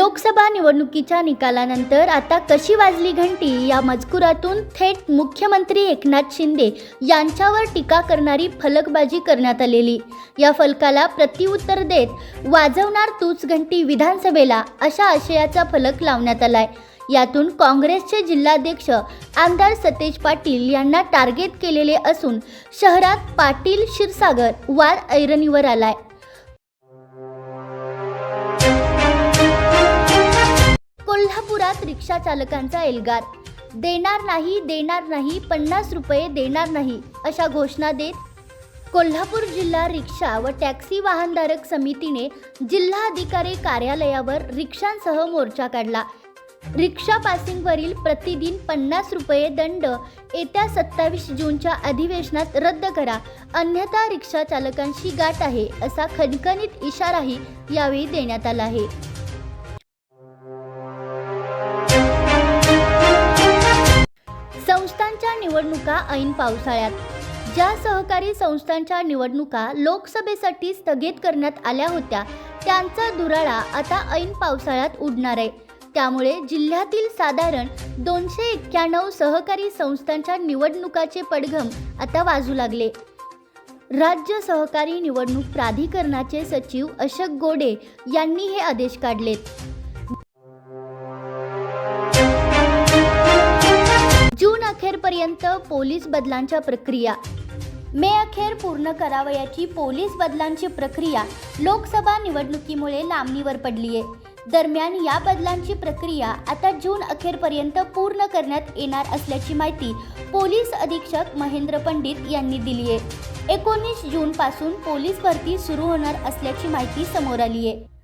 लोकसभा निवडणुकीच्या निकालानंतर आता कशी वाजली घंटी या मजकुरातून थेट मुख्यमंत्री एकनाथ शिंदे यांच्यावर टीका करणारी फलकबाजी करण्यात आलेली. या फलकाला प्रतिउत्तर देत वाजवणार तूच घंटी विधानसभेला अशा आशयाचा फलक लावण्यात आलाय. यातून काँग्रेसचे जिल्हाध्यक्ष आमदार सतेज पाटील यांना टार्गेट केलेले असून शहरात पाटील क्षीरसागर वार ऐरणीवर आलाय. कोल्हापुरात रिक्षा चालकांचा एल्गार. देणार नाही देणार नाही पन्नास रुपये देणार नाही अशा घोषणा देत कोल्हापूर जिल्हा रिक्षा व टॅक्सी वाहनधारक समितीने जिल्हाधिकारी कार्यालयावर रिक्षांसह मोर्चा काढला. रिक्षा पासिंगवरील प्रतिदिन पन्नास रुपये दंड येत्या सत्तावीस जूनच्या अधिवेशनात रद्द करा. अन्यथा रिक्षा चालकांशी गाठ आहे असा खणखणीत इशाराही यावेळी देण्यात आला आहे. संस्थांच्या निवडणुका ऐन पावसाळ्यात. ज्या सहकारी संस्थांच्या निवडणुका लोकसभेसाठी स्थगित करण्यात आल्या होत्या त्यांचा धुराळा आता ऐन पावसाळ्यात उडणार आहे. त्यामुळे जिल्ह्यातील साधारण दोनशे एक्क्याण्णव सहकारी संस्थांच्या निवडणुकाचे पडघम आता वाजू लागले. राज्य सहकारी निवडणूक प्राधिकरणाचे सचिव अशोक गोडे यांनी हे आदेश काढलेत. अखेरपर्यंत पोलीस बदलांच्या प्रक्रिया. मे अखेर पूर्ण करावयाची पोलीस बदलांची प्रक्रिया लोकसभा निवडणुकीमुळे लांबणीवर पडली आहे दरम्यान या बदलांची प्रक्रिया आता जून अखेरपर्यंत पूर्ण करण्यात येणार असल्याची माहिती पोलीस अधीक्षक महेंद्र पंडित यांनी दिली आहे एकोणीस जूनपासून पोलीस भरती सुरू होणार असल्याची माहिती समोर आली आहे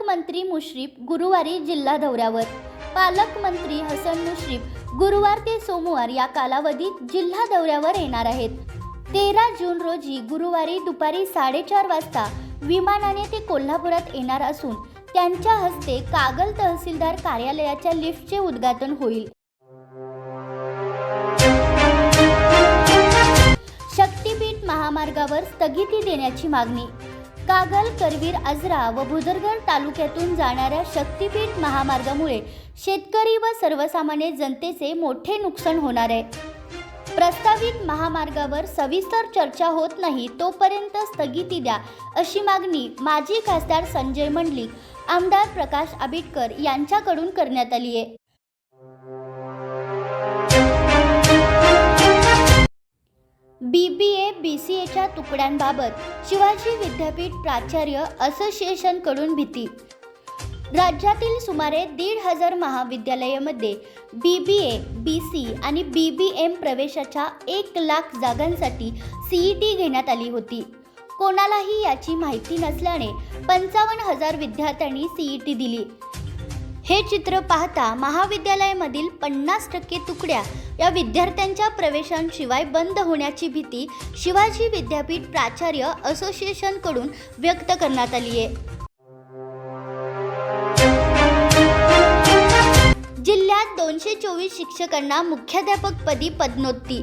पालकमंत्री मुश्रीफ गुरुवारी जिल्हा दौऱ्यावर. पालकमंत्री हसन मुश्रीफ गुरुवार ते सोमवार या कालावधीत जिल्हा दौऱ्यावर येणार आहेत. तेरा जून रोजी गुरुवारी दुपारी साडेचार वाजता विमानाने ते कोल्हापुरात येणार असून त्यांच्या हस्ते कागल तहसीलदार कार्यालयाच्या लिफ्टचे उद्घाटन होईल. शक्तीपीठ महामार्गावर स्थगिती देण्याची मागणी कागल करवीर आजरा व भुदरगड तालुक्यातून जाणाऱ्या शक्तीपीठ महामार्गामुळे शेतकरी व सर्वसामान्य जनतेचे मोठे नुकसान होणार आहे. प्रस्तावित महामार्गावर सविस्तर चर्चा होत नाही तोपर्यंत स्थगिती द्या अशी मागणी माजी खासदार संजय मंडलिक आमदार प्रकाश आबिटकर यांच्याकडून करण्यात आली आहे. बी ए बी सी एच्या तुकड्यांबाबत शिवाजी विद्यापीठ प्राचार्य असोसिएशनकडून भीती. राज्यातील सुमारे दीड हजार महाविद्यालयामध्ये बी बी ए बी सी आणि बी बी एम प्रवेशाच्या एक लाख जागांसाठी सी ई टी घेण्यात आली होती. कोणालाही याची माहिती नसल्याने पंचावन्न हजार विद्यार्थ्यांनी सी ई टी दिली. हे चित्र पाहता महाविद्यालयामधील पन्नास टक्के तुकड्या या विद्यार्थ्यांच्या प्रवेशांशिवाय बंद होण्याची भीती शिवाजी विद्यापीठ प्राचार्य असोसिएशनकडून व्यक्त करण्यात आली आहे. जिल्ह्यात दोनशे चोवीस शिक्षकांना मुख्याध्यापकपदी पदनोत्ती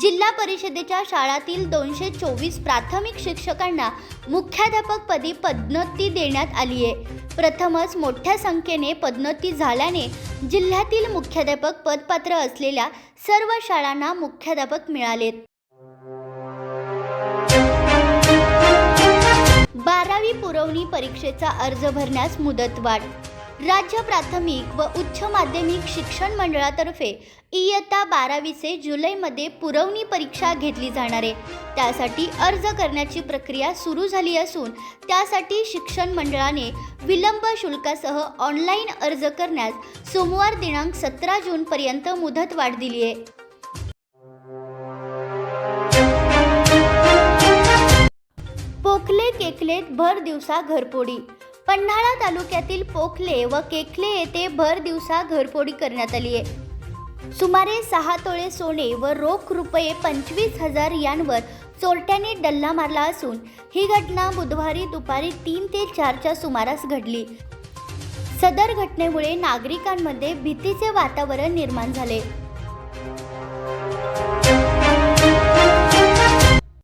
जिल्हा परिषदेच्या शाळातील दोनशे चोवीस प्राथमिक शिक्षकांना मुख्याध्यापकपदी पदनोत्ती देण्यात आली आहे. प्रथमच मोठ्या संख्येने पदोन्नती झाल्याने जिल्ह्यातील मुख्याध्यापक पदपात्र असलेल्या सर्व शाळांना मुख्याध्यापक मिळालेत. बारावी पुरवणी परीक्षेचा अर्ज भरण्यास मुदतवाढ राज्य प्राथमिक व उच्च माध्यमिक शिक्षण मंडळातर्फे इयत्ता बारावीचे जुलैमध्ये पुरवणी परीक्षा घेतली जाणार आहे. त्यासाठी अर्ज करण्याची प्रक्रिया सुरू झाली असून त्यासाठी शिक्षण मंडळाने विलंब शुल्कासह ऑनलाईन अर्ज करण्यास सोमवार दिनांक सतरा जूनपर्यंत मुदत वाढ दिली आहे. पोखले केकलेत भर दिवसा घरपोडी. पन्हाळा तालुक्यातील पोखले व केखले येथे भर दिवसा घरफोडी करण्यात आली आहे. सुमारे सहा तोळे सोने व रोख रुपये पंचवीस हजार यांवर चोरट्याने डल्ला मारला असून ही घटना बुधवारी दुपारी तीन ते चारच्या सुमारास घडली. सदर घटनेमुळे नागरिकांमध्ये भीतीचे वातावरण निर्माण झाले.